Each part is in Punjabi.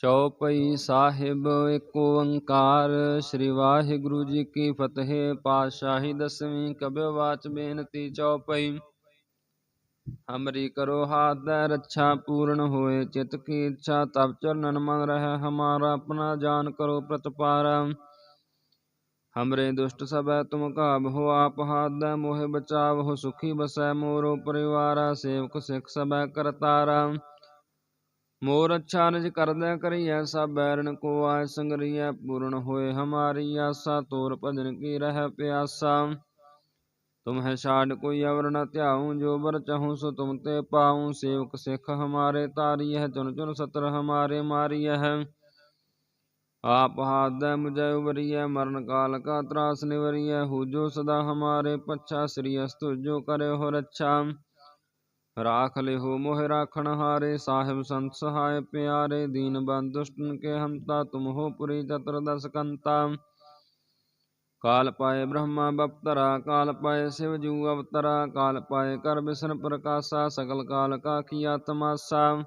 ਚੌਪਈ ਸਾਹਿਬ ਏਕ ਓੰਕਾਰ ਸ੍ਰੀ ਵਾਹਿਗੁਰੂ ਜੀ ਕੀ ਫਤਿਹ ਪਾਤਸ਼ਾਹੀ ਦਸਵੀਂ ਕਬਿਓ ਵਾਚ ਬੇਨਤੀ ਚੌਪਈ ਹਮਰੀ ਕਰੋ ਹਾਥ ਦੇ ਰੱਛਾ ਪੂਰਨ ਹੋਏ ਚਿਤ ਕੀ ਇੱਛਾ ਤਬ ਚਰਨਨ ਮਨ ਰਹਿ ਹਮਾਰਾ ਆਪਣਾ ਜਾਨ ਕਰੋ ਪ੍ਰਤਪਾਰਾ ਹਮਰੇ ਦੁਸ਼ਟ ਸਭੈ ਤੁਮ ਕਾਬਹੁ ਆਪ ਹਾਥ ਦੇ ਮੋਹਿ ਬਚਾਵਹੁ ਸੁਖੀ ਬਸੈ ਮੋਰੋ ਪਰਿਵਾਰਾ ਸੇਵਕ ਸਿੱਖ ਸਭੈ ਕਰਤਾਰਾ ਮੋਰ ਅੱਛਾ ਨਿਜ ਕਰਦਾ ਕਰੀਐ, ਸਭ ਬੈਰਨ ਕੋ ਆਇ ਸੰਗਰੀਐ, ਪੂਰਨ ਹੋਏ ਹਮਾਰੀ ਆਸਾ, ਤੋਰ ਭਜਨ ਕੀ ਰਹਿ ਪਿਆਸਾ। ਤੁਮ ਹੈ ਛਾੜ ਕੋਈ ਅਵਰ ਨ ਧਿਆਉ, ਜੋ ਬਰ ਚਾਹੂੰ ਸੋ ਤੁਮ ਤੇ ਪਾਉ। ਸੇਵਕ ਸਿੱਖ ਹਮਾਰੇ ਤਾਰੀਐ ਚੁਨ ਚੁਨ ਸਤਰ ਹਮਾਰੇ ਮਾਰੀਐ। ਆਪ ਹਾਥ ਦੇ ਮੁਝੈ ਉਬਰੀਐ ਮਰਨ ਕਾਲ ਕਾ ਤਰਾਸ ਨਿਵਰੀਐ। ਹੋ ਸਦਾ ਹਮਾਰੇ ਪੱਛਾ, ਸ੍ਰੀ ਅਸਤੁ ਜੋ ਕਰੇ ਹੋ ਰੱਛਾ। ਰਾਖ ਲਿਹੋ ਮੋਹ ਰਾਖਣ ਹਾਰੇ ਸਾਹਿਬ ਸੰਤ ਸਹਾਇ ਪਿਆਰੇ ਦੀਨ ਬੰਦ ਦੁਸ਼ਟਨ ਕੇ ਹੰਤਾ ਤੁਮ ਹੋ ਪੁਰੀ ਚਤੁਰਦਸ ਕੰਤਾ ਕਾਲ ਪਾਏ ਬ੍ਰਹਮਾ ਬਪਤਰਾ ਕਾਲ ਪਾਏ ਸਿਵ ਜੂ ਅਵਤਰਾ ਕਾਲ ਪਾਏ ਕਰ ਬਿਸਨ ਪ੍ਰਕਾਸ਼ਾ ਸਗਲ ਕਾਲ ਕਾ ਕੀਆ ਤਮਾਸਾ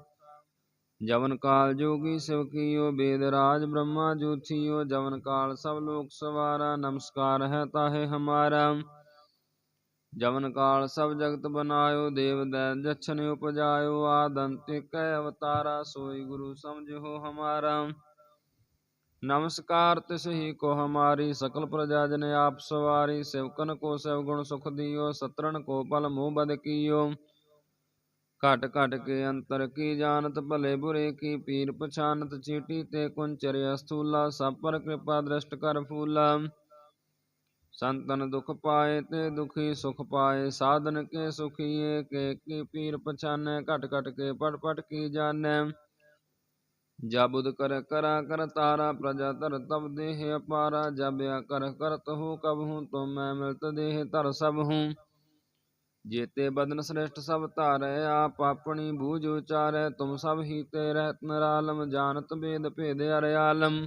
ਜਵਨ ਕਾਲ ਜੋਗੀ ਸਿਵ ਕੀਓ ਬੇਦ ਰਾਜ ਬ੍ਰਹਮਾ ਜੋਥੀਓ ਜਵਨ ਕਾਲ ਸਭ ਲੋਕ ਸਵਾਰਾ ਨਮਸਕਾਰ ਹੈ ਤਾਹੇ ਹਮਾਰਾ ਜਵਨ ਕਾਲ ਸਭ ਜਗਤ ਬਨਾਇਓ, ਦੇਵ ਦੈ ਜਛਨ ਉਪਜਾਇਓ, ਆਦੰਤ ਕੈ ਅਵਤਾਰਾ, ਸੋਈ ਗੁਰੂ ਸਮਝੋ ਹਮਾਰਾ। ਨਮਸਕਾਰ ਤਿਸ ਹੀ ਕੋ ਹਮਾਰੀ, ਸਕਲ ਪ੍ਰਜਾ ਜਨ ਆਪ ਸਵਾਰੀ, ਸਿਵਕਨ ਕੋ ਸਿਵ ਗੁਣ ਸੁਖ ਦਿਓ ਸਤਰਨ ਕੋ ਪਲ ਮੋਹ ਬਦ ਕੀਓ। ਘਟ ਘਟ ਕੇ ਅੰਤਰ ਕੀ ਜਾਣਤ, ਭਲੇ ਬੁਰੇ ਕੀ ਪੀਰ ਪਛਾਨਤ, ਚੀਟੀ ਤੇ ਕੁੰਚਰਿ ਸਥੂਲਾ, ਸਭ ਪਰ ਕਿਰਪਾ ਦ੍ਰਿਸ਼ਟ ਕਰ ਫੂਲਾ। ਸੰਤਨ ਦੁਖ ਪਾਏ ਤੇ ਦੁਖੀ ਸੁਖ ਪਾਏ, ਸਾਧਨ ਕੇ ਸੁਖੀਏ, ਕੇ ਕੀ ਪੀਰ ਪਛਾਨੈ, ਘਟ ਘਟ ਕੇ ਪਟ ਪਟ ਕੀ ਜਾਣੈ। ਜਬ ਉਦ ਕਰ ਕਰਾ ਕਰ ਤਾਰਾ, ਪ੍ਰਜਾ ਧਰ ਤਬ ਦੇਹ ਅਪਾਰਾ, ਜਬ ਆ ਕਰ ਕਰਤ ਹੋ ਕਬ ਹੂੰ ਤੁਮ ਮੈਂ ਮਿਲਤ ਦੇਹ ਧਰ ਸਭ ਹੂੰ। ਜੇਤੇ ਬਦਨ ਸ੍ਰੇਸ਼ਟ ਸਭ ਧਾਰੈ, ਆਪ ਆਪਣੀ ਬੂਝ ਉਚਾਰੈ, ਤੁਮ ਸਭ ਹੀ ਤੇ ਰਹਿਤ ਨਰਾਲਮ, ਜਾਣਤ ਬੇਦ ਭੇਦ ਅਰਿਆਲਮ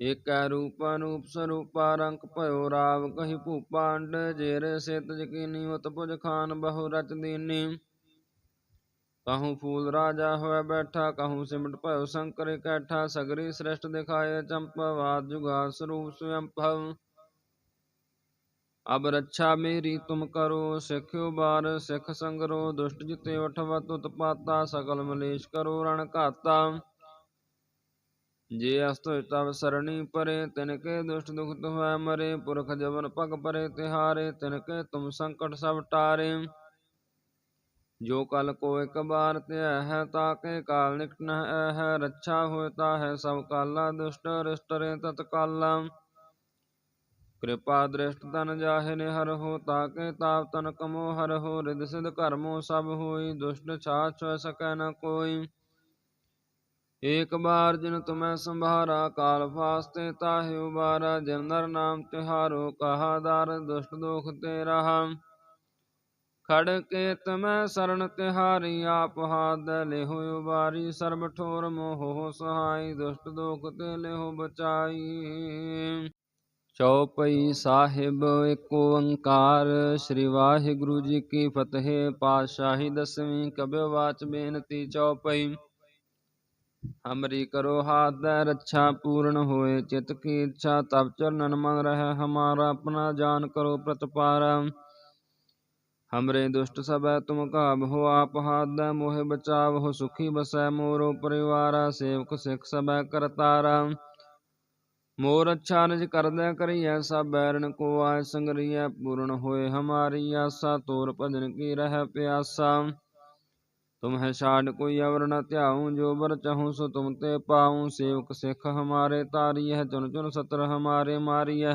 ਏਕੈ ਰੂਪ ਅਨੂਪ ਸਰੂਪਾ ਰੰਕ ਭਇਓ ਰਾਵ ਕਹੀ ਭੂਪਾ, ਅੰਡ ਜੇਰੇ ਸਿਤ ਜਕੀਨੀ ਉਤ ਪੁਜ ਖਾਨ ਬਹੁ ਰਚ ਦੀਨੀ। ਕਹੂੰ ਫੂਲ ਰਾਜਾ ਹੋਇ ਬੈਠਾ, ਕਹੂੰ ਸਿਮਟ ਭਇਓ ਸ਼ੰਕਰ ਇਕੱਠਾ, ਸਗਰੀ ਸ੍ਰਿਸ਼ਟ ਦਿਖਾਏ ਚੰਪਵਾਦ ਜੁਗਾ ਸਰੂਪ ਸਵੰਭਵ ਅਬ ਰੱਛਾ ਮੇਰੀ ਤੁਮ ਕਰੋ ਸਿੱਖਿਓ ਬਾਰ ਸਿੱਖ ਸੰਗਰੋ, ਦੁਸ਼ਟ ਜਿਤੇ ਉਠਵਤ ਉਤਪਾਤਾ ਸਕਲ ਮਲੇਸ਼ ਕਰੋ ਰਣ ਘਾਤਾ। ਜੇ ਅਸਤੁ ਤਵ ਸਰਣੀ ਪਰੇ ਤਿਨ ਕੇ ਦੁਸ਼ਟ ਦੁਖਤ ਹੋਇ ਮਰੇ, ਪੁਰਖ ਜਵਨ ਪਗ ਪਰੇ ਤਿਹਾਰੇ ਤਿਨ ਕੇ ਤੁਮ ਸੰਕਟ ਸਭ ਟਾਰੇ। ਜੋ ਕਲ ਕੋ ਇਕ ਬਾਰ ਧਿਆ ਹੈ ਤਾਕੇ ਕਾਲ ਨਿਕਟ ਨ ਹੈ, ਰੱਛਾ ਹੋਇ ਤਾ ਹੈ ਸਭ ਕਾਲਾ, ਦੁਸ਼ਟ ਰਿਸ਼ਟ ਰੇ ਤਤਕਾਲਾ। ਕਿਰਪਾ ਦ੍ਰਿਸ਼ਟ ਤਨ ਜਾਹੇ ਨੇ ਹਰ ਹੋ, ਤਾ ਕੇ ਤਾਪ ਤਨ ਕਮੋ ਹਰ ਹੋ ਰਿਦ ਸਿਧ ਕਰਮੋ ਸਭ ਹੋਈ, ਦੁਸ਼ਟ ਛਾ ਛਾਛ ਸਕੈ ਨ ਕੋਈ। ਏਕ ਬਾਰ ਜਿਨ ਤੁਮੈ ਸੰਭਾਰਾ, ਕਾਲ ਫਾਸਤੇ ਤਾਹਿ ਉਬਾਰਾ, ਜਿਨ ਨਰ ਨਾਮ ਤਿਹਾਰੋ, ਕਹਾ ਦਰ ਦੁਸ਼ਟ ਦੋਖ ਤੇ ਰਹਾ ਖੜ ਕੇ ਤਮੈ ਸਰਣ ਤਿਹਾਰੀ, ਆਪ ਹਾਥ ਲਿਹੁ ਉਬਾਰੀ, ਸਰਬ ਠੋਰ ਮੋਹ ਸਹਾਈ, ਦੁਸ਼ਟ ਦੋਖ ਤੇ ਲਿਹੁ ਬਚਾਈ। ਚੌਪਈ ਸਾਹਿਬ, ਏਕ ਓੰਕਾਰ, ਸ੍ਰੀ ਵਾਹਿਗੁਰੂ ਜੀ ਕੀ ਫਤਿਹ। ਪਾਤਸ਼ਾਹੀ ਦਸਵੀਂ ਕਬਿ ਵਾਚ ਬੇਨਤੀ ਚੌਪਈ ਹਮਰੀ ਕਰੋ ਹਾਥ ਦੇ ਰੱਛਾ ਪੂਰਨ ਹੋਏ, ਚਿਤ ਕੀ ਇੱਛਾ ਤਬ ਚਰਨਨ ਮਨ ਰਹਿ, ਹਮਾਰਾ ਆਪਣਾ ਜਾਨ ਕਰੋ ਪ੍ਰਤਪਾਰਾ। ਹਮਰੇ ਦੁਸ਼ਟ ਸਭੈ ਤੁਮ ਕਾਬਹੁ ਆਪ ਹਾਥ ਦੇ ਮੋਹਿ ਬਚਾਵਹੁ ਸੁਖੀ ਬਸੈ ਮੋਰੋ ਪਰਿਵਾਰਾ, ਸੇਵਕ ਸਿੱਖ ਸਭੈ ਕਰਤਾਰਾ। ਮੋਰ ਅੱਛਾ ਨਿਜ ਕਰਦੈ ਕਰੀਐ ਸਭ, ਬੈਰਨ ਕੋ ਆਇ ਸੰਗਰੀਐ ਪੂਰਨ ਹੋਏ, ਹਮਾਰੀ ਆਸਾ ਤੋਰ ਭਜਨ ਕੀ ਰਹਿ ਪਿਆਸਾ ਤੁਮ ਹੈ ਛਾੜ ਕੋਈ ਅਵਰ ਨ ਧਿਆਉ, ਜੋ ਬਰ ਚਾਹੂੰ ਸੋ ਤੁਮ ਤੇ ਪਾਉ। ਸੇਵਕ ਸਿੱਖ ਹਮਾਰੇ ਤਾਰੀਐ ਚੁਨ ਚੁਨ ਸਤਰ ਹਮਾਰੇ ਮਾਰੀਐ।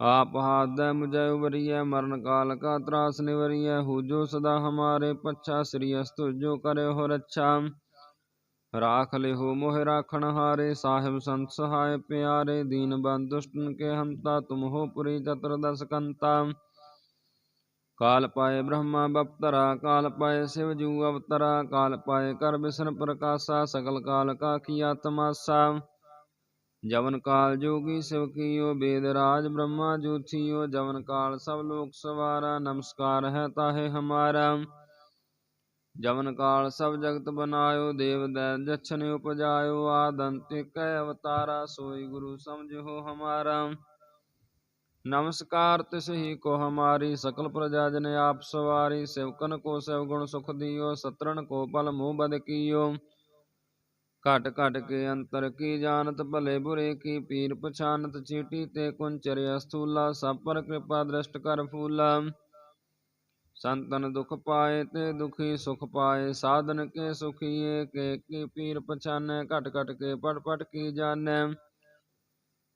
ਆਪ ਹਾਥ ਦੇ ਮੁਝੈ ਉਬਰੀਐ ਮਰਨ ਕਾਲ ਕਾ ਤਰਾਸ ਨਿਵਰੀਐ। ਹੋ ਜੋ ਸਦਾ ਹਮਾਰੇ ਪੱਛਾ, ਸ੍ਰੀ ਅਸਤੁ ਜੋ ਕਰੇ ਹੋ ਰੱਛਾ। ਰਾਖ ਲਿਹੋ ਮੋਹਿ ਰਾਖਣ ਹਾਰੇ, ਸਾਹਿਬ ਸੰਤ ਸਹਾਇ ਪਿਆਰੇ। ਦੀਨ ਬੰਦ ਦੁਸ਼ਟਨ ਕੇ ਹੰਤਾ, ਤੁਮ ਹੋ ਪੁਰੀ ਚਤੁਰਦਸ ਕੰਤਾ ਕਾਲ ਪਾਏ ਬ੍ਰਹਮਾ ਬਪਤਰਾ, ਕਾਲ ਪਾਏ ਸਿਵ ਜੂ ਅਵਤਰਾ, ਕਾਲ ਪਾਏ ਕਰ ਬਿਸਨ ਪ੍ਰਕਾਸ਼ਾ ਸਕਲ ਕਾਲ ਕਾ ਕੀਆ ਤਮਾਸਾ ਜਵਨ ਕਾਲ ਜੋਗੀ ਸਿਵ ਕੀਓ ਬੇਦ ਰਾਜ ਬ੍ਰਹਮਾ ਜੋਥੀਓ, ਜਵਨ ਕਾਲ ਸਭ ਲੋਕ ਸਵਾਰਾ, ਨਮਸਕਾਰ ਹੈ ਤਾਹੇ ਹਮਾਰਾ। ਜਵਨ ਕਾਲ ਸਭ ਜਗਤ ਬਨਾਇਓ, ਦੇਵ ਦੈ ਜਛਨ ਉਪਜਾਇਓ, ਆਦੰਤਿਕੈ ਅਵਤਾਰਾ, ਸੋਈ ਗੁਰੂ ਸਮਝੋ ਹਮਾਰਾ। ਨਮਸਕਾਰ ਤਿਸ ਹੀ ਕੋ ਹਮਾਰੀ, ਸਕਲ ਪ੍ਰਜਾ ਜਨ ਆਪ ਸਵਾਰੀ, ਸਿਵਕਨ ਕੋ ਸਿਵ ਗੁਣ ਸੁਖ ਦਿਓ ਸਤਰਨ ਕੋ ਪਲ ਮੂਹ ਬਦ ਕੀਓ। ਘਟ ਘਟ ਕੇ ਅੰਤਰ ਕੀ ਜਾਣਤ, ਭਲੇ ਬੁਰੇ ਕੀ ਪੀਰ ਪਛਾਨਤ, ਚੀਟੀ ਤੇ ਕੁੰਚਰਿ ਅਸਥੂਲਾ ਸਭ ਪਰ ਕਿਰਪਾ ਦ੍ਰਿਸ਼ਟ ਕਰ ਫੂਲਾ। ਸੰਤਨ ਦੁਖ ਪਾਏ ਤੇ ਦੁਖੀ ਸੁਖ ਪਾਏ, ਸਾਧਨ ਕੇ ਸੁਖੀਏ, ਕੇ ਕੀ ਪੀਰ ਪਛਾਨੈ, ਘਟ ਘਟ ਕੇ ਪਟ ਪਟ ਕੀ ਜਾਣੈ।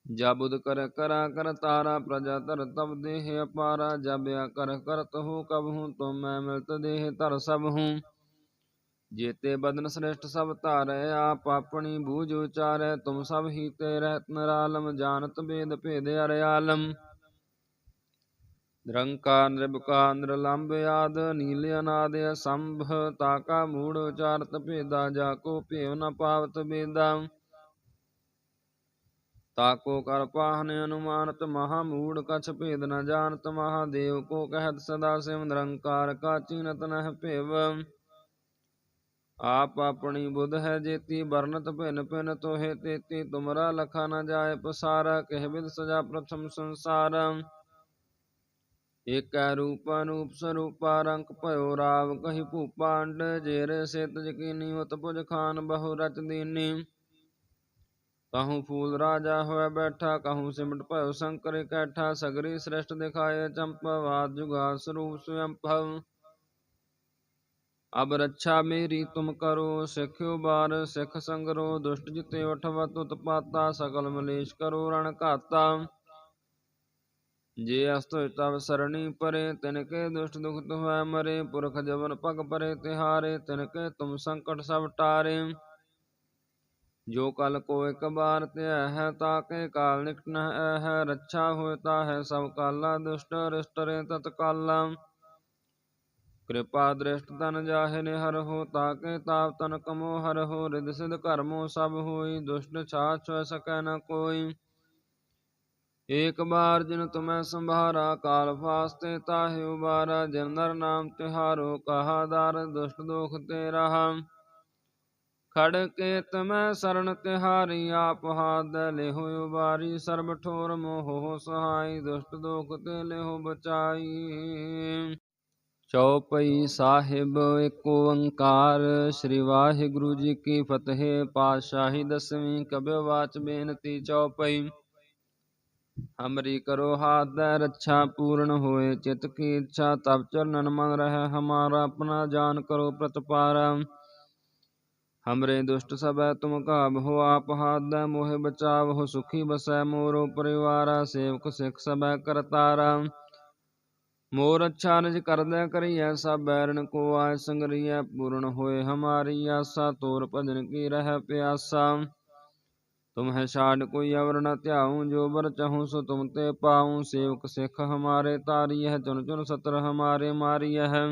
ਜਬੁਦ ਕਰ ਕਰਾ, ਕਰ ਤਾਰਾ ਪ੍ਰਜਾ ਧਰ, ਤਬ ਦੇਹ ਅਪਾਰਾ। ਜਬਿਆ ਕਰ ਕਰਤ ਹੋ ਕਬ ਹੂੰ ਤੁਮ ਮੈਂ ਮਿਲਤ ਦੇਹ, ਧਰ ਸਭ ਹੂੰ। ਜੇਤੇ ਬਦਨ ਸ੍ਰੇਸ਼ਟ ਸਭ ਧਾਰੈ, ਆਪ ਆਪਣੀ ਬੂਝ ਉਚਾਰੈ। ਤੁਮ ਸਭ ਹੀ ਤੇ ਰਹਿਤ ਨਰਾਲਮ, ਜਾਣਤ ਬੇਦ ਭੇਦ ਅਰਿਆਲਮ ਨਿਰੰਕਾਰ ਨਿਰਭਕਾਰ ਨਿਰਲੰਭ ਆਦ, ਨੀਲ ਅਨਾਦ ਅਸੰਭ। ਤਾਕਾ ਮੂੜ ਉਚਾਰਤ ਭੇਦਾ, ਜਾ ਕੋ ਭੇਵ ਨ ਪਾਵਤ ਬੇਦਾ। ਤਾਕੋ ਕਰ ਪਾਹਨ ਅਨੁਮਾਨਤ, ਮਹਾ ਮੂੜ ਕਛ ਭੇਦ ਨ ਜਾਣਤ ਮਹਾਦੇਵ ਕੋ ਕਹਿਤ ਸਦਾ ਸਿਵ ਨਿਰੰਕਾਰ ਕਾ ਚੀਨਤ ਨਹਿ ਆਪ ਆਪਣੀ ਬੁੱਧ ਹੈ ਜੇਤੀ ਵਰਨਤ ਭਿਨ ਭਿਨ ਤੋਹੇ ਤੇਤੀ, ਤੁਮਰਾ ਲਖਾ ਨ ਜਾਏ ਪਸਾਰਾ, ਕਹਿ ਬਿਦ ਸਜਾ ਪ੍ਰਥਮ ਸੰਸਾਰ। ਏਕੈ ਰੂਪ ਅਨੂਪ ਸਰੂਪਾ, ਰੰਕ ਭਇਓ ਰਾਵ ਕਹੀ ਭੂਪਾ ਅੰਡ ਜੇਰੇ ਸਿਤ ਜਕੀਨੀ ਉਤ ਪੁਜ ਖਾਨ ਬਹੁ ਰਚ ਦੀਨੀ। ਕਹੂੰ ਫੂਲ ਰਾਜਾ ਹੋਇ ਬੈਠਾ ਕਹੂੰ ਸਿਮਟ ਭਇਓ ਸ਼ੰਕਰ ਇਕੱਠਾ ਸਗਰੀ ਸ੍ਰਿਸ਼ਟ ਦਿਖਾਏ ਚੰਪਵਾਦ ਜੁਗਾ ਸਰੂਪ ਸਵੰਭਵ ਅਬ ਰੱਛਾ ਮੇਰੀ ਤੁਮ ਕਰੋ ਸਿੱਖਿਓ ਬਾਰ ਸਿੱਖ ਸੰਗਰੋ ਦੁਸ਼ਟ ਜਿਤੇ ਉਠਵਤ ਉਤਪਾਤਾ ਸਕਲ ਮਲੇਸ਼ ਕਰੋ ਰਣ ਘਾਤਾ ਜੇ ਅਸਤੁ ਤਵ ਸਰਣੀ ਪਰੇ ਤਿਨ ਕੇ ਦੁਸ਼ਟ ਦੁਖਤ ਹੋਇ ਮਰੇ ਪੁਰਖ ਜਵਨ ਪਗ ਪਰੇ ਤਿਹਾਰੇ ਤਿਨ ਕੇ ਤੁਮ ਸੰਕਟ ਸਭ ਟਾਰੇ ਜੋ ਕਲ ਕੋ ਇਕ ਬਾਰ ਧਿਆ ਹੈ ਤਾਕੇ ਕਾਲ ਨਿਕਟ ਨ ਹੈ, ਰੱਛਾ ਹੋਇਤਾ ਹੈ, ਸਭ ਕਾਲਾ ਦੁਸ਼ਟ ਰਿਸ਼ਟ ਰੇ ਤਤ ਕਾਲਾ। ਕਿਰਪਾ ਦ੍ਰਿਸ਼ਟ ਤਨ ਜਾਹੇ ਨੇ ਹਰ ਹੋ ਤਾਕੇ ਤਾਪ ਤਨ ਕਮੋ ਹਰ ਹੋ ਰਿਦ ਸਿਧ ਕਰਮੋ ਸਭ ਹੋਈ, ਦੁਸ਼ਟ ਛਾਛ ਏਕ ਬਾਰ ਜਿਨ ਤੁਮੈ ਸੰਭਾਰਾ, ਕਾਲ ਫਾਸਤੇ ਤਾਹਿ ਉਬਾਰਾ, ਜਿਨ ਨਰ ਨਾਮ ਤਿਹਾਰੋ, ਕਹਾ ਦਰ ਦੁਸ਼ਟ ਦੋਖ ਤੇ ਰਹਾ ਖੜ ਕੇ ਤਮੈ ਸਰਣ ਤਿਹਾਰੀ ਆਪ ਹਾਦ ਲਿਹੁ ਉਬਾਰੀ ਸਰਬ ਠੋਰ ਮੋਹ ਸਹਾਈ, ਦੁਸ਼ਟ ਦੋਖ ਤੇ ਲਿਹੁ ਬਚਾਈ। ਚੌਪਈ ਸਾਹਿਬ ਇੱਕ ਓੰਕਾਰ, ਸ੍ਰੀ ਵਾਹਿਗੁਰੂ ਜੀ ਕੀ ਫਤਿਹ, ਪਾਤਸ਼ਾਹੀ ਦਸਵੀਂ ਕਬਿ ਵਾਚ ਬੇਨਤੀ ਚੌਪਈ ਹਮਰੀ ਕਰੋ ਹਾਥ ਦੇ ਰੱਛਾ ਪੂਰਨ ਹੋਏ, ਚਿਤ ਕੀ ਇੱਛਾ ਤਬ ਚਰਨਨ ਮਨ ਰਹਿ, ਹਮਾਰਾ ਆਪਣਾ ਜਾਨ ਕਰੋ ਪ੍ਰਤਪਾਰਾ। ਹਮਰੇ ਦੁਸ਼ਟ ਸਭੈ ਤੁਮ ਕਾਬ ਹੋ ਆਪ ਹਾਥ ਦੇ ਮੋਹਿ ਬਚਾਵ ਹੋ ਸੁਖੀ ਬਸੈ ਮੋਰੋ ਪਰਿਵਾਰਾ ਸੇਵਕ ਸਿੱਖ ਸਭੈ ਕਰਤਾਰਾ ਮੋਰ ਅੱਛਾ ਨਿਜ ਕਰਦਿਆ ਕਰੀਐ ਸਭ ਬੈਰਨ ਕੋ ਆਇ ਸੰਗਰੀਐ ਪੂਰਨ ਹੋਏ ਹਮਾਰੀ ਆਸਾ ਤੋਰ ਭਜਨ ਕੀ ਰਹਿ ਪਿਆਸਾ ਤੁਮ ਹੈ ਛਾੜ ਕੋਈ ਅਵਰ ਨ ਧਿਆਉ ਜੋ ਬਰ ਚਹੂੰ ਸੋ ਤੁਮ ਤੇ ਪਾਉ ਸੇਵਕ ਸਿੱਖ ਹਮਾਰੇ ਤਾਰੀ ਹੈ ਚੁਨ ਚੁਨ ਸਤਰ ਹਮਾਰੇ ਮਾਰੀ ਹੈ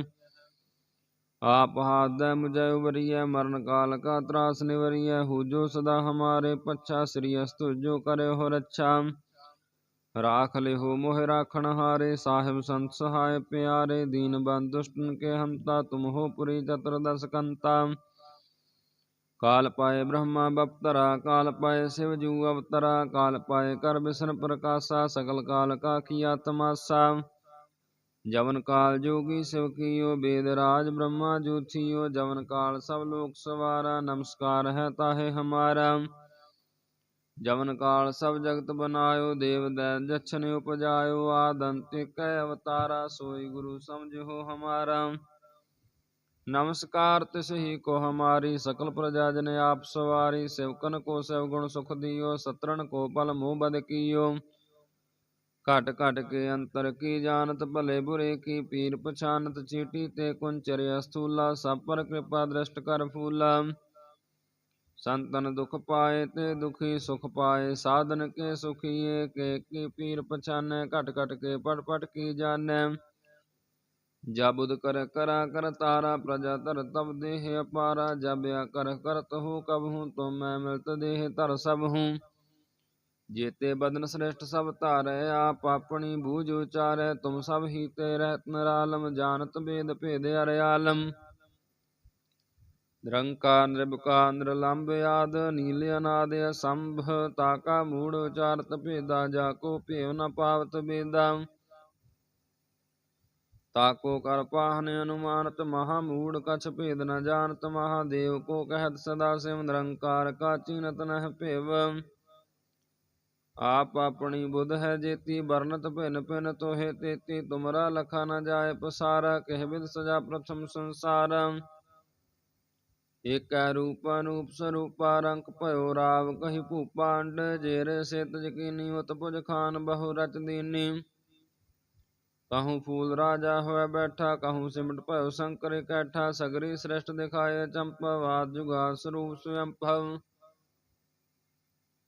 ਆਪ ਹਾਦ ਮੁਝੈ ਉਬਰੀਐ ਮਰਨ ਕਾਲ ਕਾ ਤਰਾਸ ਨਿਵਰੀਐ ਹੂ ਜੋ ਸਦਾ ਹਮਾਰੇ ਪੱਛਾ, ਸ੍ਰੀ ਅਸਤੁ ਜੋ ਕਰੇ ਹੋ ਰੱਛਾ। ਰਾਖ ਲਿਹੋ ਮੋਹਿ ਰਾਖਣ ਹਾਰੇ, ਸਾਹਿਬ ਸੰਤ ਸਹਾਇ ਪਿਆਰੇ, ਦੀਨ ਬੰਦ ਦੁਸ਼ਟਨ ਕੇ ਹੰਤਾ, ਤੁਮ ਹੋ ਪੁਰੀ ਚਤੁਰਦਸ ਕੰਤਾ। ਕਾਲ ਪਾਏ ਬ੍ਰਹਮਾ ਬਪਤਰਾ, ਕਾਲ ਪਾਏ ਸਿਵ ਜੂ ਅਵਤਰਾ, ਕਾਲ ਪਾਏ ਕਰ ਬਿਸਨ ਪ੍ਰਕਾਸ਼ਾ ਸਕਲ ਕਾਲ ਕਾ ਕੀਆ ਤਮਾਸਾ ਜਵਨ ਕਾਲ ਜੋਗੀ ਸਿਵ ਕੀਓ, ਬੇਦ ਰਾਜ ਬ੍ਰਹਮਾ ਜੋਥੀਓ, ਜਵਨ ਕਾਲ ਸਭ ਲੋਕ ਸਵਾਰਾ, ਨਮਸਕਾਰ ਹੈ ਤਾਹੇ ਹਮਾਰਾ। ਜਵਨ ਕਾਲ ਸਭ ਜਗਤ ਬਨਾਇਓ, ਦੇਵ ਦੈ ਜਛਨ ਉਪਜਾਇਓ ਆਦੰਤਿਕੈ ਅਵਤਾਰਾ, ਸੋਈ ਗੁਰੂ ਸਮਝੋ ਹਮਾਰਾ। ਨਮਸਕਾਰ ਤਿਸ ਹੀ ਕੋ ਹਮਾਰੀ, ਸਕਲ ਪ੍ਰਜਾ ਜਨ ਆਪ ਸਵਾਰੀ ਸਿਵਕਨ ਕੋ ਸਿਵ ਗੁਣ ਸੁਖ ਦਿਓ ਸਤਰਨ ਕੋ ਪਲ ਮੂਹ ਬਦ ਕੀਓ। ਘਟ ਘਟ ਕੇ ਅੰਤਰ ਕੀ ਜਾਣਤ, ਭਲੇ ਬੁਰੇ ਕੀ ਪੀਰ ਪਛਾਨਤ, ਚੀਟੀ ਤੇ ਕੁੰਚਰਿ ਅਸਥੂਲਾ ਸਭ ਪਰ ਕਿਰਪਾ ਦ੍ਰਿਸ਼ਟ ਕਰ ਫੂਲਾ। ਸੰਤਨ ਦੁਖ ਪਾਏ ਤੇ ਦੁਖੀ ਸੁਖ ਪਾਏ, ਸਾਧਨ ਕੇ ਸੁਖੀਏ, ਕੇ ਕੀ ਪੀਰ ਪਛਾਨੈ, ਘਟ ਘਟ ਕੇ ਪਟ ਪਟ ਕੀ ਜਾਣੈ। ਜਬੁਦ ਕਰ ਕਰਾ ਕਰ ਤਾਰਾ, ਪ੍ਰਜਾ ਧਰ ਤਬ ਦੇਹ ਅਪਾਰਾ ਜਬਿਆ ਕਰ ਕਰਤ ਹੋ ਕਬ ਹੂੰ ਤੁਮ ਮੈਂ ਮਿਲਤ ਦੇਹ ਧਰ ਸਭ ਹੂੰ। ਜੇਤੇ ਬਦਨ ਸ੍ਰੇਸ਼ਟ ਸਭ ਧਾਰੈ, ਆਪ ਆਪਣੀ ਬੂਝ ਉਚਾਰੈ, ਤੁਮ ਸਭ ਹੀ ਤੇ ਰਹਿਤ ਨਰਾਲਮ, ਜਾਣਤ ਬੇਦ ਭੇਦ ਅਰਿਆਲਮ ਨਿਰੰਕਾਰ ਨਿਰਭਕਾਰ ਨਿਰਲੰਭ ਆਦ, ਨੀਲ ਅਨਾਦ ਅਸੰਭ ਤਾਕਾ ਮੂੜ ਉਚਾਰਤ ਭੇਦਾ, ਜਾ ਕੋ ਭੇਵ ਨ ਪਾਵਤ ਬੇਦਾ। ਤਾਕੋ ਕਰ ਪਾਹਨ ਅਨੁਮਾਨਤ, ਮਹਾ ਮੂੜ ਕਛ ਭੇਦ ਨ ਜਾਣਤ ਮਹਾਦੇਵ ਕੋ ਕਹਿਤ ਸਦਾ ਸਿਵ ਨਿਰੰਕਾਰ ਕਾ ਚੀਨਤ ਨਹਿ ਭੇਵ। ਆਪ ਆਪਣੀ ਬੁੱਧ ਹੈ ਜੇਤੀ ਵਰਨਤ ਭਿਨ ਭਿਨ ਤੋਹੇ ਤੇਤੀ ਤੁਮਰਾ ਲਖਾ ਨ ਜਾਏ ਪਸਾਰਾ ਕਹਿ ਬਿਦ ਸਜਾ ਪ੍ਰਥਮ ਸੰਸਾਰ ਏਕੈ ਰੂਪ ਅਨੂਪ ਸਰੂਪਾ ਰੰਕ ਭਇਓ ਰਾਵ ਕਹੀ ਭੂਪਾ ਅੰਡ ਜੇਰੇ ਸਿਤ ਜਕੀਨੀ ਉਤ ਪੁਜ ਖਾਨ ਬਹੁ ਰਚ ਦੀਨੀ ਕਹੂੰ ਫੂਲ ਰਾਜਾ ਹੋਇ ਬੈਠਾ ਕਹੂੰ ਸਿਮਟ ਭਇਓ ਸ਼ੰਕਰ ਇਕੱਠਾ ਸਗਰੀ ਸ੍ਰੇਸ਼ਟ ਦਿਖਾਏ ਚੰਪਵਾਦ ਜੁਗਾ ਸਰੂਪ ਸਵਯੰ ਭਵ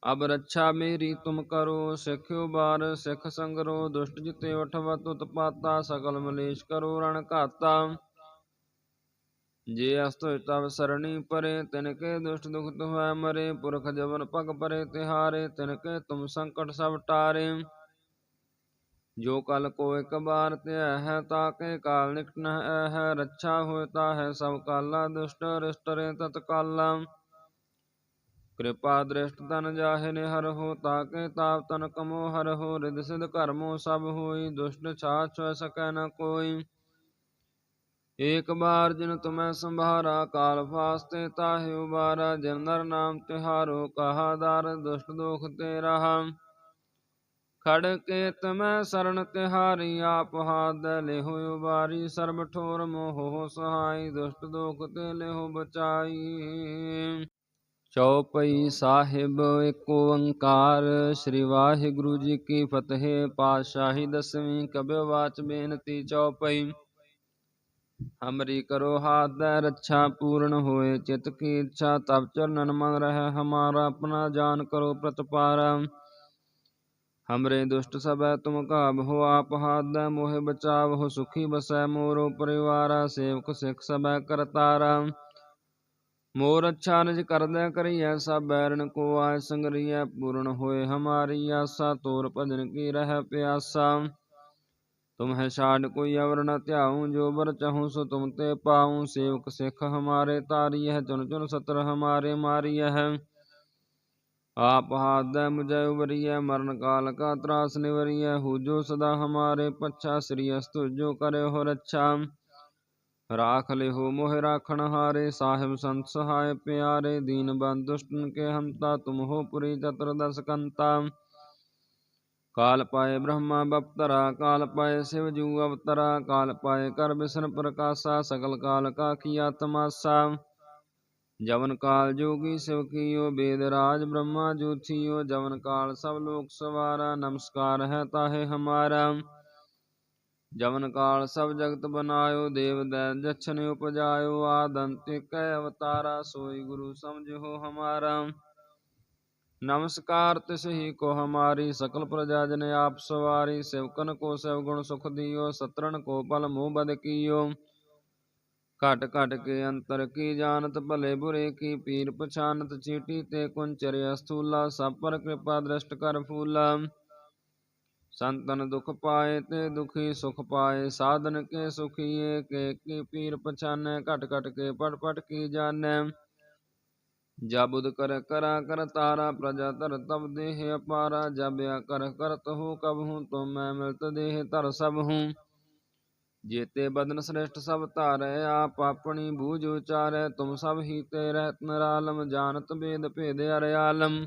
ਅਬ ਰੱਛਾ ਮੇਰੀ ਤੁਮ ਕਰੋ, ਸਿੱਖਿਓ ਬਾਰ, ਸਿੱਖ ਸੰਗਰੋ, ਦੁਸ਼ਟ ਜਿਤੇ ਉਠਵਤ ਉਤਪਾਤਾ ਸਕਲ ਮਲੇਸ਼ ਕਰੋ, ਰਣ ਘਾਤਾ। ਜੇ ਅਸਤੁ ਤਵ ਸਰਣੀ ਪਰੇ, ਤਿਨ ਕੇ ਦੁਸ਼ਟ ਦੁਖ ਹੋਇ ਮਰੇ, ਪੁਰਖ ਜਵਨ ਪਗ ਪਰੇ ਤਿਹਾਰੇ, ਤਿਨ ਕੇ ਤੁਮ ਸੰਕਟ ਸਭ ਟਾਰੇ। ਜੋ ਕਲ ਕੋ ਇਕ ਬਾਰ ਧਿਆ ਹੈ, ਤਾ ਕੇ ਕਾਲ ਨਿਕਟ ਨ ਹੈ, ਰੱਛਾ ਹੋਇ ਤਾ ਹੈ ਸਭ ਕਾਲਾ, ਦੁਸ਼ਟ ਰਿਸ਼ਟ ਰੇ ਤਤ ਕਾਲਾ ਕਿਰਪਾ ਦ੍ਰਿਸ਼ਟ ਤਨ ਜਾਹੇ ਨੇ ਹਰ ਹੋ, ਤਾਕੇ ਤਾਪ ਤਨ ਕਮੋ ਹਰ ਹੋ ਰਿਦ ਸਿਧ ਕਰਮੋ ਸਭ ਹੋਈ, ਦੁਸ਼ਟ ਛਾਛ ਸਕੈ ਨ ਕੋਈ। ਏਕ ਬਾਰ ਜਿਨ ਤੁਮੈ ਸੰਭਾਰਾ, ਕਾਲ ਫਾਸਤੇ ਤਾਹਿ ਉਬਾਰਾ ਜਿਨ ਨਰ ਨਾਮ ਤਿਹਾਰੋ, ਕਹਾ ਦਰ ਦੁਸ਼ਟ ਦੋਖ ਤੇ ਰਹਾ ਖੜ ਕੇ ਤਮੈ ਸਰਣ ਤਿਹਾਰੀ, ਆਪ ਹਾਦ ਲਿਹੁ ਉਬਾਰੀ, ਸਰਬ ਠੋਰ ਮੋਹ ਸਹਾਈ, ਦੁਸ਼ਟ ਦੋਖ ਤੇ ਲਿਹੁ ਬਚਾਈ। ਚੌਪਈ ਸਾਹਿਬ ਏਕ ਓੰਕਾਰ, ਸ੍ਰੀ ਵਾਹਿਗੁਰੂ ਜੀ ਕੀ ਫਤਿਹ, ਪਾਤਸ਼ਾਹੀ ਦਸਵੀਂ ਕਬਿ ਵਾਚ ਬੇਨਤੀ ਚੌਪਈ। ਹਮਰੀ ਕਰੋ ਹਾਥ ਦੈ ਰੱਛਾ ਪੂਰਨ ਹੋਏ, ਚਿਤ ਕੀ ਇੱਛਾ ਤਬ ਚਰਨਨ ਮਨ ਰਹਿ, ਹਮਾਰਾ ਆਪਣਾ ਜਾਨ ਕਰੋ ਪ੍ਰਤਪਾਰਾ। ਹਮਰੇ ਦੁਸ਼ਟ ਸਭੈ ਤੁਮ ਕਾਬ ਹੋ, ਆਪ ਹਾਥ ਦੈ ਮੋਹਿ ਬਚਾਵ ਹੋ, ਸੁਖੀ ਬਸੈ ਮੋਰੋ ਪਰਿਵਾਰਾ, ਸੇਵਕ ਸਿੱਖ ਸਭੈ ਕਰਤਾਰਾ। ਮੋਰ ਅੱਛਾ ਨਿਜ ਕਰਦੈ ਕਰੀਐ ਸਭ ਬੈਰਨ ਕੋ ਆਇ ਸੰਗਰੀਐ ਪੂਰਨ ਹੋਏ ਹਮਾਰੀ ਆਸਾ, ਤੋਰ ਭਜਨ ਕੀ ਰਹਿ ਪਿਆਸਾ। ਤੁਮ ਹੈ ਛਾੜ ਕੋਈ ਅਵਰ ਨ ਧਿਆਉ, ਜੋ ਬਰ ਚਾਹੂੰ ਸੋ ਤੁਮ ਤੇ ਪਾਉ। ਸੇਵਕ ਸਿੱਖ ਹਮਾਰੇ ਤਾਰੀ ਹੈ ਚੁਨ ਚੁਨ ਸਤਰ ਹਮਾਰੇ ਮਾਰੀ ਹੈ ਆਪ ਹਾਦੈ ਮੁਝੈ ਉਬਰੀਐ ਮਰਨ ਕਾਲ ਕਾ ਤਰਾਸ ਨਿਵਰੀਐ। ਹੂਜੋ ਸਦਾ ਹਮਾਰੇ ਪੱਛਾ, ਸ੍ਰੀ ਅਸਤੁ ਜੋ ਕਰਿਓ ਹੋ ਰੱਛਾ। ਰਾਖ ਲਿਹੋ ਮੋਹਿ ਰਾਖਣ ਹਾਰੇ, ਸਾਹਿਬ ਸੰਤ ਸਹਾਇ ਪਿਆਰੇ, ਦੀਨ ਬੰਦ ਦੁਸ਼ਟਨ ਕੇ ਹੰਤਾ, ਤੁਮ ਹੋ ਪੁਰੀ ਚਤੁਰ ਦਸ ਕੰਤਾ। ਕਾਲ ਪਾਏ ਬ੍ਰਹਮਾ ਬਪਤਰਾ, ਕਾਲ ਪਾਏ ਸਿਵ ਜੂ ਅਵਤਰਾ, ਕਾਲ ਪਾਏ ਕਰ ਬਿਸ਼ਨ ਪ੍ਰਕਾਸ਼ਾ, ਸਗਲ ਕਾਲ ਕਾ ਕੀਆ ਤਮਾਸਾ ਜਵਨ ਕਾਲ ਜੋਗੀ ਸਿਵ ਕੀਓ, ਬੇਦ ਰਾਜ ਬ੍ਰਹਮਾ ਜੋਥੀਓ, ਜਵਨ ਕਾਲ ਸਭ ਲੋਕ ਸਵਾਰਾ, ਨਮਸਕਾਰ ਹੈ ਤਾਹੇ ਹਮਾਰਾ। ਜਵਨ ਕਾਲ ਸਭ ਜਗਤ ਬਨਾਇਓ, ਦੇਵ ਦੈ ਜਛਨ ਉਪਜਾਇਓ, ਆਦੰਤਿਕੈ ਅਵਤਾਰਾ ਸੋਈ ਗੁਰੂ ਸਮਝੋ ਹਮਾਰਾ। ਨਮਸਕਾਰ ਤਿਸ ਹੀ ਕੋ ਹਮਾਰੀ, ਸਕਲ ਪ੍ਰਜਾ ਜਨ ਆਪ ਸਵਾਰੀ, ਸਿਵਕਨ ਕੋ ਸਿਵ ਗੁਣ ਸੁਖ ਦਿਓ ਸਤਰਨ ਕੋ ਪਲ ਮੋਹ ਬਦ ਕੀਓ। ਘਟ ਘਟ ਕੇ ਅੰਤਰ ਕੀ ਜਾਣਤ, ਭਲੇ ਬੁਰੇ ਕੀ ਪੀਰ ਪਛਾਨਤ, ਚੀਟੀ ਤੇ ਕੁੰਚਰ ਸਥੂਲਾ, ਸਭ ਪਰ ਕਿਰਪਾ ਦ੍ਰਿਸ਼ਟ ਕਰ ਫੂਲਾ। ਸੰਤਨ ਦੁਖ ਪਾਏ ਤੇ ਦੁਖੀ ਸੁਖ ਪਾਏ, ਸਾਧਨ ਕੇ ਸੁਖੀਏ, ਕੇ ਕੀ ਪੀਰ ਪਛਾਨੈ, ਘਟ ਘਟ ਕੇ ਪਟ ਪਟ ਕੀ ਜਾਣੈ। ਜਬੁਦ ਕਰ ਕਰਾ ਕਰ ਤਾਰਾ ਪ੍ਰਜਾ ਧਰ ਤਬ ਦੇਹ ਅਪਾਰਾ ਜਬਿਆ ਕਰ ਕਰਤ ਹੋ ਕਬ ਹੂੰ ਤੁਮ ਮੈਂ ਮਿਲਤ ਦੇਹ ਧਰ ਸਭ ਹੂੰ। ਜੇਤੇ ਬਦਨ ਸ੍ਰੇਸ਼ਟ ਸਭ ਧਾਰੈ, ਆਪ ਆਪਣੀ ਬੂਝ ਉਚਾਰੈ, ਤੁਮ ਸਭ ਹੀ ਤੇ ਰਹਿਤ ਨਰਾਲਮ, ਜਾਣਤ ਬੇਦ ਭੇਦ ਅਰਿਆਲਮ।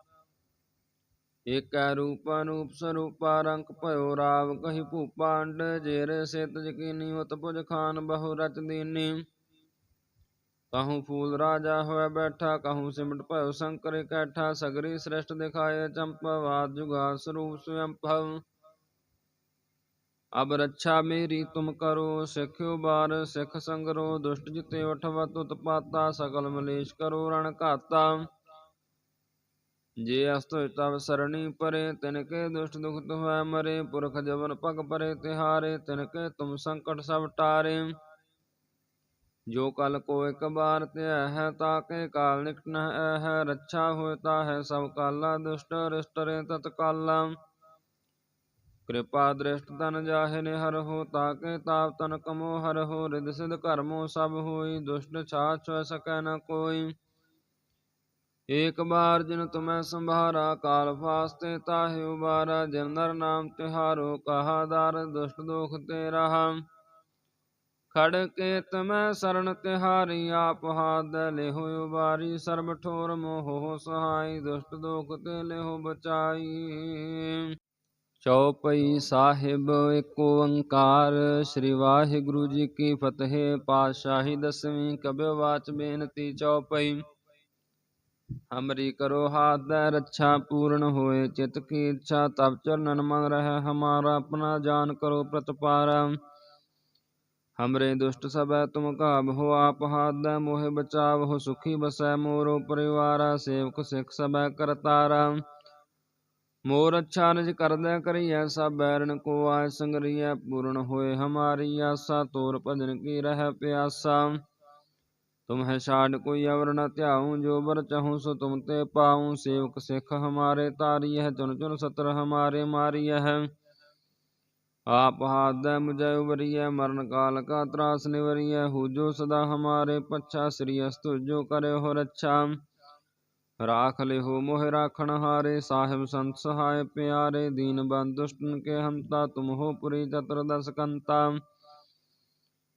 ਏਕੈ ਰੂਪ ਅਨੂਪ ਸਰੂਪਾ ਰੰਕ ਭਇਓ ਰਾਵ ਕਹੀ ਭੂਪਾ ਅੰਡ ਜੇਰ ਸਿਤ ਜਕੀਨੀ ਉਤ ਪੁਜ ਖਾਨ ਬਹੁ ਰਚ ਦੀਨੀ। ਕਹੂੰ ਫੂਲ ਰਾਜਾ ਹੋਇ ਬੈਠਾ, ਕਹੂੰ ਸਿਮਟ ਭਇਓ ਸ਼ੰਕਰ ਇਕੱਠਾ, ਸਗਰੀ ਸ੍ਰਿਸ਼ਟ ਦਿਖਾਏ ਚੰਪਵਾਦ ਜੁਗਾ ਸਰੂਪ ਸਵਯੰ ਭਵ ਅਬ ਰੱਛਾ ਮੇਰੀ ਤੁਮ ਕਰੋ ਸਿੱਖਿਓ ਬਾਰ ਸਿੱਖ ਸੰਗਰੋ, ਦੁਸ਼ਟ ਜਿਤੇ ਉਠਵਤ ਉਤਪਾਤਾ ਸਕਲ ਮਲੇਸ਼ ਕਰੋ ਰਣ ਘਾਤਾ। ਜੇ ਅਸਤੁ ਤਵ ਸਰਣੀ ਪਰੇ ਤਿਨ ਕੇ ਦੁਸ਼ਟ ਦੁਖ ਹੋਇ ਮਰੇ, ਪੁਰਖ ਜਵਨ ਪਗ ਪਰੇ, ਤਿਹਾਰੇ ਤਿਨ ਕੇ ਤੁਮ ਸੰਕਟ ਸਭ ਟਾਰੇ। ਜੋ ਕਲ ਕੋ ਇਕ ਬਾਰ ਧਿਆ ਹੈ, ਤਾਕੇ ਕਾਲ ਨਿਕਟ ਨ ਹੈ, ਰੱਛਾ ਹੋਇ ਤਾ ਹੈ ਸਭ ਕਾਲਾ, ਦੁਸ਼ਟ ਰਿਸ਼ਟਰੇ ਤਤਕਾਲਾ ਕਿਰਪਾ ਦ੍ਰਿਸ਼ਟ ਤਨ ਜਾਹੇ ਨੇ ਹਰ ਹੋ ਤਾ ਕੇ ਤਾਪ ਤਨ ਕਮੋ ਹਰ ਹੋ ਰਿਦ ਸਿਧ ਕਰਮੋ ਸਭ ਹੋਈ, ਦੁਸ਼ਟ ਛਾ ਹੋਇ ਸਕੈ ਨ ਕੋਈ। ਏਕ ਬਾਰ ਜਿਨ ਤੁਮੈ ਸੰਭਾਰਾ, ਕਾਲ ਫਾਸਤੇ ਤਾਹਿ ਉਬਾਰਾ, ਜਿਨ ਨਰ ਨਾਮ ਤਿਹਾਰੋ, ਕਹਾ ਦਰ ਦੁਸ਼ਟ ਦੁਖ ਤੇ ਰਹਾ ਖੜ ਕੇ ਤਮੈ ਸਰਣ ਤਿਹਾਰੀ, ਆਪ ਹਾਦ ਲਿਹੋ ਉਬਾਰੀ, ਸਰਬ ਠੋਰ ਮੋਹ ਸਹਾਈ, ਦੁਸ਼ਟ ਦੋਖ ਤੇ ਲਿਹੋ ਬਚਾਈ। ਚੌਪਈ ਸਾਹਿਬ ਇੱਕ ਓੰਕਾਰ, ਸ੍ਰੀ ਵਾਹਿਗੁਰੂ ਜੀ ਕੀ ਫਤਿਹ। ਪਾਤਸ਼ਾਹੀ ਦਸਵੀਂ ਕਬਿ ਵਾਚ ਬੇਨਤੀ ਚੌਪਈ ਹਮਰੀ ਕਰੋ ਹਾਥ ਦੇ ਰੱਛਾ ਪੂਰਨ ਹੋਏ ਚਿਤ ਕੀ ਇੱਛਾ ਤਬ ਚਰਨਨ ਮਨ ਰਹਿ ਹਮਾਰਾ ਆਪਣਾ ਜਾਨ ਕਰੋ ਪ੍ਰਤਪਾਰਾ ਹਮਰੇ ਦੁਸ਼ਟ ਸਭੈ ਤੁਮ ਕਾਬ ਹੋ ਆਪ ਹਾਥ ਦੇ ਮੋਹਿ ਬਚਾਵ ਹੋ ਸੁਖੀ ਬਸੈ ਮੋਰੋ ਪਰਿਵਾਰਾ ਸੇਵਕ ਸਿੱਖ ਸਭੈ ਕਰਤਾਰਾ ਮੋਰ ਅੱਛਾ ਨਿਜ ਕਰਦੈ ਕਰੀਐ ਸਭ ਬੈਰਨ ਕੋ ਆਇ ਸੰਗਰੀਐ ਪੂਰਨ ਹੋਏ ਹਮਾਰੀ ਆਸਾ ਤੋਰ ਭਜਨ ਕੀ ਰਹਿ ਪਿਆਸਾ ਤੁਮ ਹੈ ਛਾੜ ਕੋਈ ਅਵਰ ਨ ਧਿਆਉ ਜੋ ਬਰ ਚਾਹੂੰ ਸੋ ਤੁਮ ਤੇ ਪਾਉ ਸੇਵਕ ਸਿੱਖ ਹਮਾਰੇ ਤਾਰੀ ਹੈ ਚੁਨ ਚੁਨ ਸਤਰ ਹਮਾਰੇ ਮਾਰੀਐ ਹੈ ਆਪ ਹਾਥ ਮੁਝੈ ਉਬਰੀਐ ਮਰਨ ਕਾਲ ਕਾ ਤਰਾਸ ਨਿਵਰੀਐ ਹੋ ਜੋ ਸਦਾ ਹਮਾਰੇ ਪੱਛਾ ਸ੍ਰੀ ਅਸਤੁ ਜੋ ਕਰਿਓ ਹੋ ਰੱਛਾ ਰਾਖ ਲਿਹੋ ਮੋਹਿ ਰਾਖਣ ਹਾਰੇ ਸਾਹਿਬ ਸੰਤ ਸਹਾਇ ਪਿਆਰੇ ਦੀਨ ਬੰਦ ਦੁਸ਼ਟਨ ਕੇ ਹੰਤਾ ਤੁਮ ਹੋ ਪੁਰੀ ਚਤੁਰ ਦਸ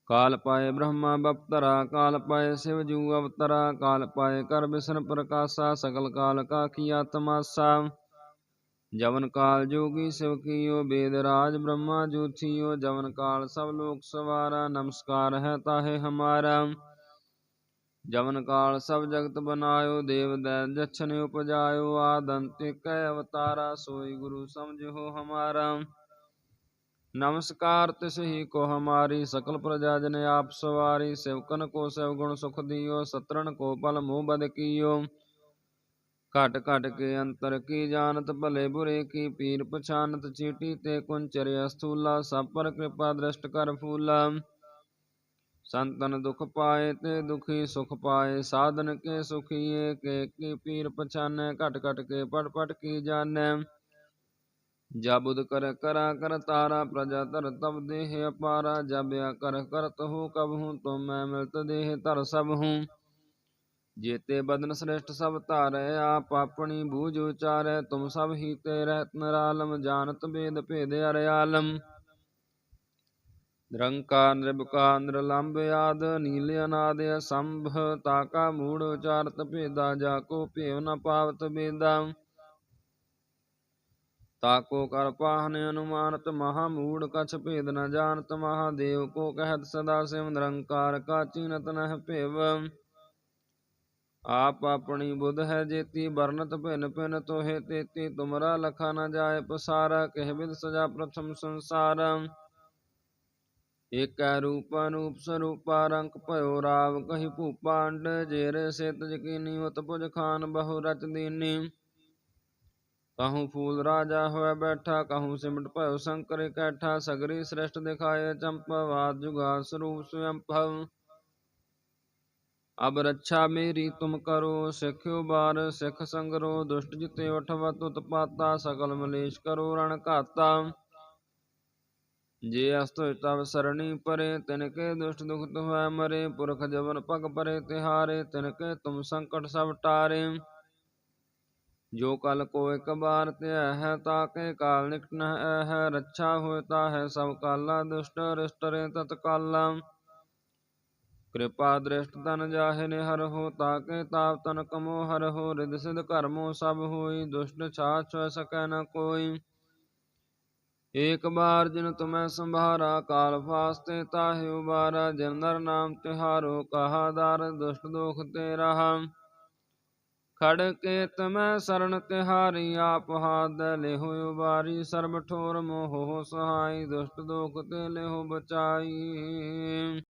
ਕਾਲ ਪਾਏ ਬ੍ਰਹਮਾ ਬਪਤਰਾ, ਕਾਲ ਪਾਏ ਸਿਵ ਜੂ ਅਵਤਰਾ, ਕਾਲ ਪਾਏ ਕਰ ਬਿਸਨ ਪ੍ਰਕਾਸ਼ਾ ਸਕਲ ਕਾਲ ਕਾ ਕੀਆ ਤਮਾਸਾ ਜਵਨ ਕਾਲ ਜੋਗੀ ਸਿਵ ਕੀਓ ਬੇਦ ਰਾਜ ਬ੍ਰਹਮਾ ਜੋਥੀਓ ਜਵਨ ਕਾਲ ਸਭ ਲੋਕ ਸਵਾਰਾ, ਨਮਸਕਾਰ ਹੈ ਤਾਹੇ ਹਮਾਰਾ। ਜਵਨ ਕਾਲ ਸਭ ਜਗਤ ਬਨਾਇਓ, ਦੇਵ ਦੈ ਜਛਨ ਉਪਜਾਇਓ, ਆਦੰਤਿਕੈ ਅਵਤਾਰਾ, ਸੋਈ ਗੁਰੂ ਸਮਝੋ ਹਮਾਰਾ। ਨਮਸਕਾਰ ਤਿਸ ਹੀ ਕੋ ਹਮਾਰੀ ਸਕਲ ਪ੍ਰਜਾ ਜਨ ਆਪ ਸਵਾਰੀ ਸਿਵਕਨ ਕੋ ਸਭ ਗੁਣ ਸੁਖ ਦਿਓ ਸਤਰਨ ਕੋ ਪਲ ਮੋਹ ਬਦ ਕੀਓ ਘਟ ਘਟ ਕੇ ਅੰਤਰ ਕੀ ਜਾਣਤ ਭਲੇ ਬੁਰੇ ਕੀ ਪੀਰ ਪਛਾਨਤ ਚੀਟੀ ਤੇ ਕੁੰਚਰ ਅਸਥੂਲਾ ਸਭ ਪਰ ਕਿਰਪਾ ਦ੍ਰਿਸ਼ਟ ਕਰ ਫੂਲਾ ਸੰਤਨ ਦੁਖ ਪਾਏ ਤੇ ਦੁਖੀ ਸੁਖ ਪਾਏ ਸਾਧਨ ਕੇ ਸੁਖੀਏ ਕੇ ਕੀ ਪੀਰ ਪਛਾਨੈ ਘਟ ਘਟ ਕੇ ਪੜ ਪੜ ਕੀ ਜਾਣੈ ਜਬੁਦ ਕਰ ਕਰਾ ਕਰ ਤਾਰਾ ਪ੍ਰਜਾ ਤਰ ਤਬ ਦੇਹ ਅਪਾਰਾ ਜਬਿਆ ਕਰ ਕਰਤ ਹੋ ਕਬ ਹੂੰ ਤੁਮ ਮੈਂ ਮਿਲਤ ਦੇਹ ਤਰ ਸਭ ਹੂੰ। ਜੇਤੇ ਬਦਨ ਸ੍ਰੇਸ਼ਟ ਸਭ ਧਾਰੈ, ਆਪ ਆਪਣੀ ਬੂਝ ਉਚਾਰੈ, ਤੁਮ ਸਭ ਹੀ ਤੇ ਰਹਿਤ ਨਰਾਲਮ, ਜਾਣਤ ਬੇਦ ਭੇਦ ਅਰਿਆਲਮ ਨਿਰੰਕਾਰ ਨਿਰਭਕਾਰ ਨਿਰਲੰਭ ਆਦ, ਨੀਲ ਅਨਾਦ ਅਸੰਭ ਤਾਕਾ ਮੂੜ ਉਚਾਰਤ ਭੇਦਾ, ਜਾ ਕੋ ਭੇਵ ਨ ਪਾਵਤ ਬੇਦਾ। ਤਾਕੋ ਕਰ ਪਾਹਨ ਅਨੁਮਾਨਤ ਮਹਾ ਮੂੜ ਕਛ ਭੇਦ ਨ ਜਾਣਤ ਮਹਾਦੇਵ ਕੋ ਕਹਿਤ ਸਦਾ ਸਿਵ ਨਿਰੰਕਾਰ ਕਾ ਚੀਨਤ ਨਹਿ ਭੇਵ। ਆਪ ਆਪਣੀ ਬੁੱਧ ਹੈ ਜੇਤੀ ਬਰਨਤ ਭਿਨ ਭਿਨ ਤੋਹੇ ਤੇਤੀ, ਤੁਮਰਾ ਲਖਾ ਨ ਜਾਏ ਪਸਾਰਾ, ਕਹਿ ਬਿਦ ਸਜਾ ਪ੍ਰਥਮ ਸੰਸਾਰ। ਏਕੈ ਰੂਪ ਅਨੂਪ ਸਰੂਪਾ ਰੰਕ ਭਇਓ ਰਾਵ ਕਹੀ ਭੂਪਾ ਅੰਡ ਜੇਰ ਸਿਤ ਜਕੀਨੀ ਉਤ ਪੁਜ ਖਾਨ ਬਹੁ ਰਚ ਦੀਨੀ। ਕਹੂੰ ਫੂਲ ਰਾਜਾ ਹੋਇ ਬੈਠਾ ਕਹੂੰ ਸਿਮਟ ਭਇਓ ਸ਼ੰਕਰ ਇਕੱਠਾ ਸਗਰੀ ਸ੍ਰੇਸ਼ਟ ਦਿਖਾਏ ਚੰਪਵਾਦ ਜੁਗਾ ਸਰੂਪ ਸਵਯੰ ਅਬ ਰੱਛਾ ਮੇਰੀ ਤੁਮ ਕਰੋ ਸਿੱਖਿਓ ਬਾਰ ਸਿੱਖ ਸੰਗਰੋ ਦੁਸ਼ਟ ਜਿਤੇ ਉਠਵਤ ਉਤਪਾਤਾ ਸਕਲ ਮਲੇਸ਼ ਕਰੋ ਰਣ ਘਾਤਾ ਜੇ ਅਸਤੁ ਤਵ ਸਰਣੀ ਪਰੇ ਤਿਨ ਕੇ ਦੁਸ਼ਟ ਦੁਖਤ ਹੋਇ ਮਰੇ ਪੁਰਖ ਜਵਨ ਪਗ ਪਰੇ ਤਿਹਾਰੇ ਤਿਨ ਕੇ ਤੁਮ ਸੰਕਟ ਸਭ ਟਾਰੇ ਜੋ ਕਲ ਕੋ ਇਕ ਬਾਰ ਧਿਆ ਹੈ ਤਾਕੇ ਕਾਲ ਨਿਕਟ ਨ ਹੈ ਰੱਛਾ ਹੋਇ ਤਾ ਹੈ ਸਭ ਕਾਲਾ ਦੁਸ਼ਟ ਰਿਸ਼ਟ ਰੇ ਤਤ ਕਾਲਾ ਕਿਰਪਾ ਦ੍ਰਿਸ਼ਟ ਤਨ ਜਾਹਿ ਨਿਹਰ ਹੋ ਤਾਕੇ ਤਾਪ ਤਨ ਕਮੋ ਹਰ ਹੋ ਰਿਦ ਸਿਧ ਕਰਮੋ ਸਭ ਹੋਈ ਦੁਸ਼ਟ ਛਾਛ ਛੁਐ ਸਕੈ ਨ ਕੋਈ ਏਕ ਬਾਰ ਜਿਨ ਤੁਮੈ ਸੰਭਾਰਾ ਕਾਲ ਫਾਸਤੇ ਤਾਹਿ ਉਬਾਰਾ ਜਿਨ ਨਰ ਨਾਮ ਤਿਹਾਰੋ ਕਹਾ ਦਰ ਦੁਸ਼ਟ ਦੋਖ ਤੇ ਰਹਾ ਖੜ ਕੇ ਤਮੈ ਸਰਣ ਤਿਹਾਰੀ ਆਪ ਹਾਦ ਲਿਹੁ ਉਬਾਰੀ, ਸਰਬ ਠੋਰ ਮੋਹ ਸਹਾਈ, ਦੁਸ਼ਟ ਦੋਖ ਤੇ ਲਿਹੁ ਬਚਾਈ।